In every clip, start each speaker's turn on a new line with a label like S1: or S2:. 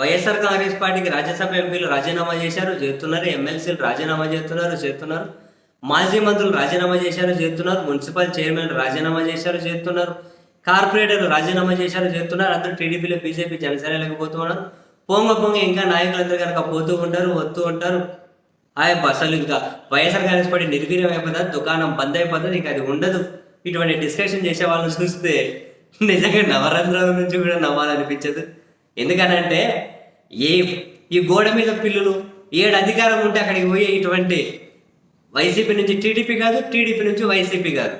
S1: వైఎస్ఆర్ కాంగ్రెస్ పార్టీకి రాజ్యసభ ఎంపీలు రాజీనామా చేశారు చేస్తున్నారు ఎమ్మెల్సీలు రాజీనామా చేస్తున్నారు చేస్తున్నారు. మాజీ మంత్రులు రాజీనామా చేశారు చేస్తున్నారు. మున్సిపల్ చైర్మన్ రాజీనామా చేశారు చేస్తున్నారు. కార్పొరేటర్లు రాజీనామా చేశారు చేస్తున్నారు. అందరూ టీడీపీలో బీజేపీ జనసేనలకు పోతున్నారు పొంగ పొంగ ఇంకా నాయకులందరూ కనుక పోతూ ఉంటారు వస్తూ ఉంటారు. ఆయా అసలు ఇంకా వైఎస్ఆర్ కాంగ్రెస్ పార్టీ నిర్వీర్యం అయిపోతుంది దుకాణం బంద్ అయిపోతుంది? ఇంకా అది ఉండదు. ఇటువంటి డిస్కషన్ చేసే వాళ్ళని చూస్తే నిజంగా నవరంధ్రాల నుంచి కూడా నవ్వాలనిపించదు. ఎందుకనంటే ఏ ఈ గోడ మీద పిల్లులు ఏడు అధికారం ఉంటే అక్కడికి పోయే ఇటువంటి వైసీపీ నుంచి టీడీపీ కాదు టీడీపీ నుంచి వైసీపీ కాదు.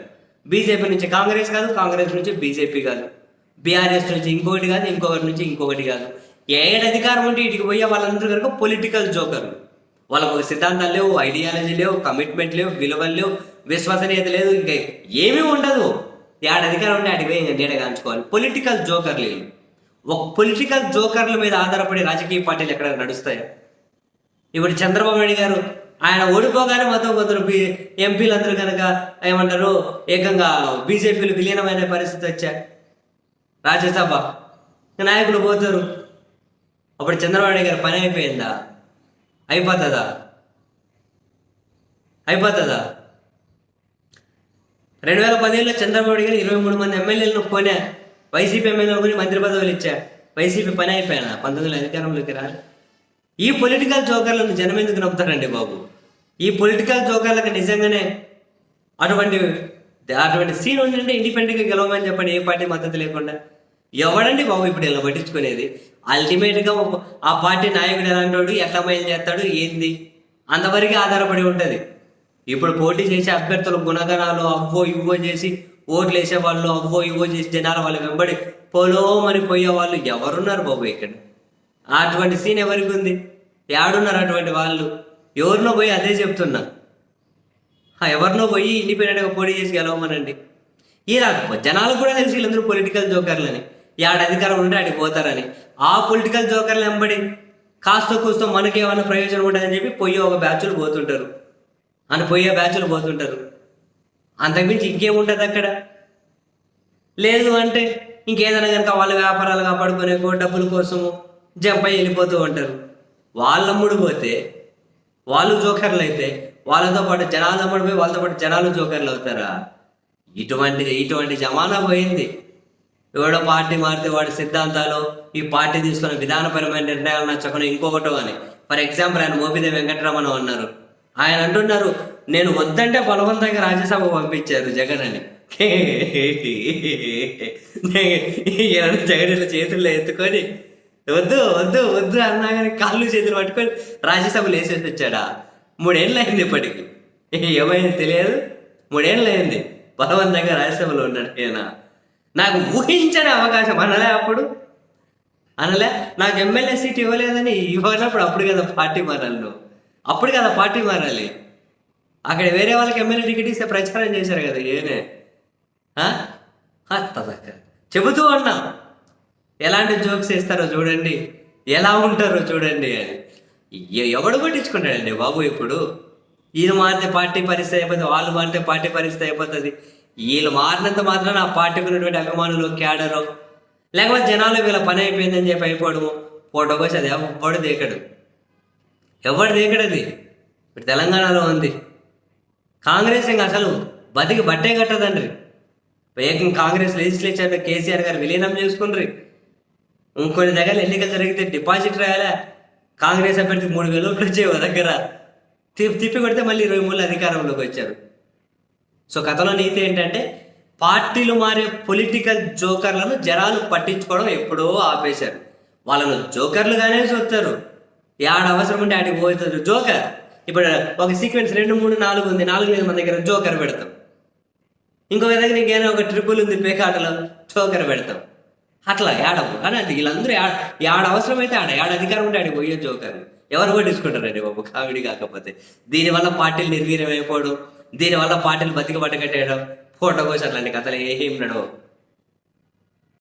S1: బీజేపీ నుంచి కాంగ్రెస్ కాదు కాంగ్రెస్ నుంచి బీజేపీ కాదు. బీఆర్ఎస్ నుంచి ఇంకొకటి కాదు ఇంకొకటి నుంచి ఇంకొకటి కాదు. ఏడు అధికారం ఉంటే ఇటుకి పోయే వాళ్ళందరూ కనుక పొలిటికల్ జోకర్లు వాళ్ళకు ఒక సిద్ధాంతాలు లేవు ఐడియాలజీ లేవు కమిట్మెంట్ లేవు విలువలు లేవు విశ్వసనీయత లేదు ఇంకా ఏమీ ఉండదు. ఏడు అధికారం ఉంటే అడిగి ఇంకా నీడ కాంచుకోవాలి. పొలిటికల్ జోకర్లు వీళ్ళు. ఒక పొలిటికల్ జోకర్ల మీద ఆధారపడి రాజకీయ పార్టీలు ఎక్కడ నడుస్తాయి? ఇప్పుడు చంద్రబాబు నాయుడు గారు ఆయన ఓడిపోగానే మొత్తం కొందరు ఎంపీలు ఎంపీలందరూ కనుక ఏమంటారు ఏకంగా బీజేపీలు విలీనమైన పరిస్థితి వచ్చా? రాజ్యసభ నాయకులు పోతారు. అప్పుడు చంద్రబాబు నాయుడు గారి పని అయిపోయిందా? అయిపోతుందా? అయిపోతుందా? రెండు వేల పదిహేనులో చంద్రబాబు నాయుడు గారు ఇరవై మూడు మంది ఎమ్మెల్యేలను కొనే వైసీపీ ఎమ్మెల్యే కొని మంత్రి పదవులు ఇచ్చా. వైసీపీ పని అయిపోయినా? పంతొమ్మిది అధికారంలోకి రా. ఈ పొలిటికల్ జోకర్లను జనం ఎందుకు నమ్ముతారండి బాబు? ఈ పొలిటికల్ జోకర్లకు నిజంగానే అటువంటి అటువంటి సీన్ ఉందంటే ఇండిపెండెంట్గా గెలవమని చెప్పండి. ఏ పార్టీ మద్దతు లేకుండా. ఎవడండి బాబు ఇప్పుడు ఇలా పట్టించుకునేది? అల్టిమేట్గా ఆ పార్టీ నాయకుడు ఎలాంటి ఎట్లా మైలు చేస్తాడు ఏంది? అంతవరకు ఆధారపడి ఉంటుంది. ఇప్పుడు పోటీ చేసే అభ్యర్థుల గుణగణాలు అవ్వో ఇవ్వో చేసి ఓట్లు వేసే వాళ్ళు అవ్వో ఇవ్వో చేసి జనాలు వాళ్ళు వెంబడి పొలోమని పోయే వాళ్ళు ఎవరున్నారు బాబు ఇక్కడ? అటువంటి సీన్ ఎవరికి ఉంది? ఏడున్నారు అటువంటి వాళ్ళు? ఎవరినో పోయి అదే చెప్తున్నా. ఎవరినో పోయి ఇండిపెండెంట్గా పోటీ చేసి గెలవమనండి. ఇలా జనాలకు కూడా తెలిసి వీళ్ళందరూ పొలిటికల్ జోకర్లని. యాడ అధికారం ఉంటే ఆడికి పోతారని. ఆ పొలిటికల్ జోకర్లు వెంబడి కాస్త కూస్తో మనకి ఏమైనా ప్రయోజనం ఉంటుందని చెప్పి పొయ్యి ఒక బ్యాచ్లు పోతుంటారు. అని పోయే బ్యాచ్లు పోతుంటారు. అంతకుమించి ఇంకేముంటుంది అక్కడ? లేదు అంటే ఇంకేదైనా కనుక వాళ్ళ వ్యాపారాలు కాపాడుకునే డబ్బుల కోసము జంప్ అయి వెళ్ళిపోతూ ఉంటారు. వాళ్ళమ్ముడు పోతే వాళ్ళు జోకర్లు అయితే వాళ్ళతో పాటు జనాలు అమ్ముడు పోయి వాళ్ళతో పాటు జనాలు జోకర్లు అవుతారా? ఇటువంటి ఇటువంటి జమానా పోయింది. ఎవడో పార్టీ మారితే వాడి సిద్ధాంతాలు ఈ పార్టీ తీసుకున్న విధానపరమైన నిర్ణయాలు నచ్చకుండా ఇంకొకటో అని. ఫర్ ఎగ్జాంపుల్ ఆయన మోపిదే వెంకటరమణ ఉన్నారు. ఆయన అంటున్నారు నేను వద్దంటే బలవంతంగా రాజ్యసభ పంపించారు జగన్ అని. ఈయన జగన్ ఇలా చేతుల్లో ఎత్తుకొని వద్దు వద్దు వద్దు అన్నా కానీ కాళ్ళు చేతులు పట్టుకొని రాజ్యసభలు వేసేసి వచ్చాడా? మూడేళ్ళు అయింది ఇప్పటికి. ఏమైంది తెలియదు. మూడేళ్ళు అయింది. బలవంతంగా రాజ్యసభలో ఉన్నాడు ఈయన. నాకు ఊహించని అవకాశం అనలే అప్పుడు. అనలే నాకు ఎమ్మెల్యే సీట్ ఇవ్వలేదని ఇవ్వనప్పుడు అప్పుడు కదా పార్టీ మారాలి అప్పుడు కదా పార్టీ మారాలి. అక్కడ వేరే వాళ్ళకి ఎమ్మెల్యే టికెట్ ఇస్తే ప్రచారం చేశారు కదా ఏనే? తదక్క. చెబుతూ ఉన్నా. ఎలాంటి జోక్స్ వేస్తారో చూడండి. ఎలా ఉంటారో చూడండి అని. ఎవడు పట్టించుకుంటాడండి బాబు ఇప్పుడు? వీళ్ళు మారితే పార్టీ పరిస్థితి అయిపోతుంది వాళ్ళు మారితే పార్టీ పరిస్థితి అయిపోతుంది. వీళ్ళు మారినంత మాత్రం ఆ పార్టీకి ఉన్నటువంటి అభిమానులు క్యాడరు లేకపోతే జనాలు వీళ్ళ పని అయిపోయిందని చెప్పి అయిపోవడము. ఫోటో కోసం అది ఎవడు దేకడు? ఎవడు దేకడది ఇప్పుడు తెలంగాణలో ఉంది. కాంగ్రెస్ ఇంకా అసలు బతికి బట్టే కట్టదండ్రి. వేగం కాంగ్రెస్ లెజిస్లేచర్లో కేసీఆర్ గారు విలీనం చేసుకుండ్రి. ఇంకొన్ని దగ్గర ఎన్నికలు జరిగితే డిపాజిట్ రాయాలా? కాంగ్రెస్ అభ్యర్థి మూడు వేలు ఓట్లు వచ్చాయి దగ్గర. తిప్పి తిప్పి కొడితే మళ్ళీ ఇరవై మూడు అధికారంలోకి వచ్చారు. సో కథలో నీతి ఏంటంటే పార్టీలు మారే పొలిటికల్ జోకర్లను జనాలు పట్టించుకోవడం ఎప్పుడో ఆపేశారు. వాళ్ళను జోకర్లుగానే చూస్తారు. యాడ అవసరం ఉంటే ఆడికి పోతుంది. జోకర్. ఇప్పుడు ఒక సీక్వెన్స్ రెండు మూడు నాలుగు ఉంది. నాలుగు మీద మన దగ్గర జోకర్ పెడతాం. ఇంకో దగ్గర ఇంకేమైనా ఒక ట్రిపుల్ ఉంది పేకాటలో జోకర్ పెడతాం. అట్లా ఏడవు కానీ అది వీళ్ళందరూ యాడ యాడ అవసరమైతే ఆడ యాడ అధికారం ఉంటే ఆడికి పోయే జోకర్. ఎవరు పట్టించుకుంటారండి బాబు కామెడీ కాకపోతే. దీనివల్ల పార్టీలు నిర్వీర్యం అయిపోవడం దీనివల్ల పార్టీలు బతికబట్ట కట్టేయడం ఫోటో కోసం అట్లాంటి కథలు ఏం నడవు